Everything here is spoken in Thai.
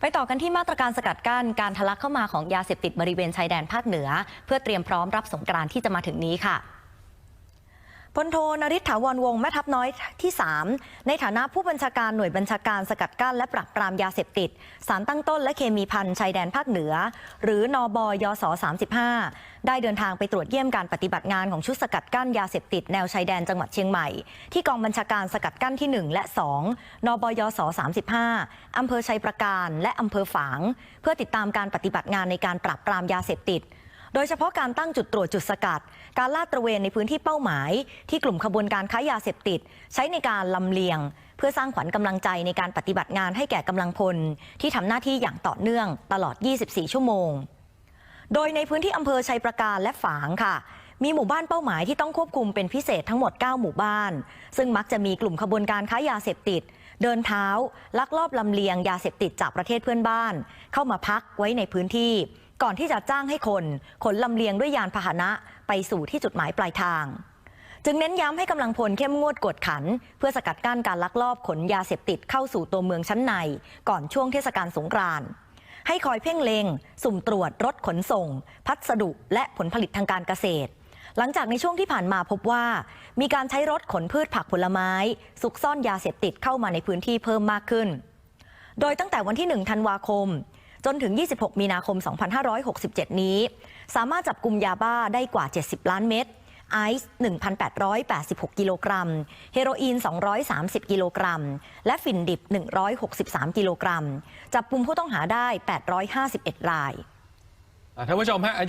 ไปต่อกันที่มาตรการสกัดกั้นการทะลักเข้ามาของยาเสพติดบริเวณชายแดนภาคเหนือ เพื่อเตรียมพร้อมรับสงกรานที่จะมาถึงนี้ค่ะ พลโทนริศถาวรวงแม่ทัพน้อยที่ 3 ในฐานะผู้บัญชาการหน่วยบัญชาการสกัดกั้นและปราบปรามยาเสพติด สารตั้งต้นและเคมีพันชายแดนภาคเหนือ หรือนบยศ35 ได้เดินทางไปตรวจเยี่ยมการปฏิบัติงานของชุดสกัดกั้นยาเสพติดแนวชายแดนจังหวัดเชียงใหม่ ที่กองบัญชาการสกัดกั้นที่ 1 และ 2 นบยศ35อำเภอชัยประการและอำเภอฝาง เพื่อติดตามการปฏิบัติงานในการปราบปรามยาเสพติด โดยเฉพาะการตั้งจุดตรวจจุดสกัด การลาดตระเวนในพื้นที่เป้าหมาย ที่กลุ่มขบวนการค้ายาเสพติด ใช้ในการลำเลียง เพื่อสร้างขวัญกำลังใจในการปฏิบัติงานให้แก่กำลังพล ที่ทำหน้าที่อย่างต่อเนื่องตลอด 24 ชั่วโมง โดยในพื้นที่อำเภอชัยประการและฝางค่ะมีหมู่บ้านเป้าหมายที่ต้องควบคุมเป็นพิเศษทั้งหมด 9 หมู่บ้าน ซึ่งมักจะมีกลุ่มขบวนการค้ายาเสพติด เดินเท้า ลักลอบลำเลียงยาเสพติดจากประเทศเพื่อนบ้าน เข้ามาพักไว้ในพื้นที่ ก่อนที่จะจ้างให้คน ขนลำเลียงด้วยยานพาหนะไปสู่ที่จุดหมายปลายทาง จึงเน้นย้ำให้กำลังพลเข้มงวดกวดขัน เพื่อสกัดกั้นการลักลอบขนยาเสพติดเข้าสู่ตัวเมืองชั้นใน ก่อนช่วงเทศกาลสงกรานต์ให้คอยเพ่งเลงสุ่มตรวจรถขนส่ง พัสดุและผลผลิตทางการเกษตร หลังจากในช่วงที่ผ่านมาพบว่า มีการใช้รถขนพืชผักผลไม้ ซุกซ่อนยาเสพติดเข้ามาในพื้นที่เพิ่มมากขึ้น โดยตั้งแต่วันที่ 1 ธันวาคม จนถึง 26 มีนาคม 2567 นี้ สามารถจับกลุ่มยาบ้าได้กว่า 70 ล้านเม็ดไอซ์1,886 กิโลกรัม เฮโรอีน 230 กิโลกรัม และฝิ่นดิบ 163 กิโลกรัม จับกลุ่มผู้ต้องหาได้ 851รายท่านผู้ชมฮะอายุ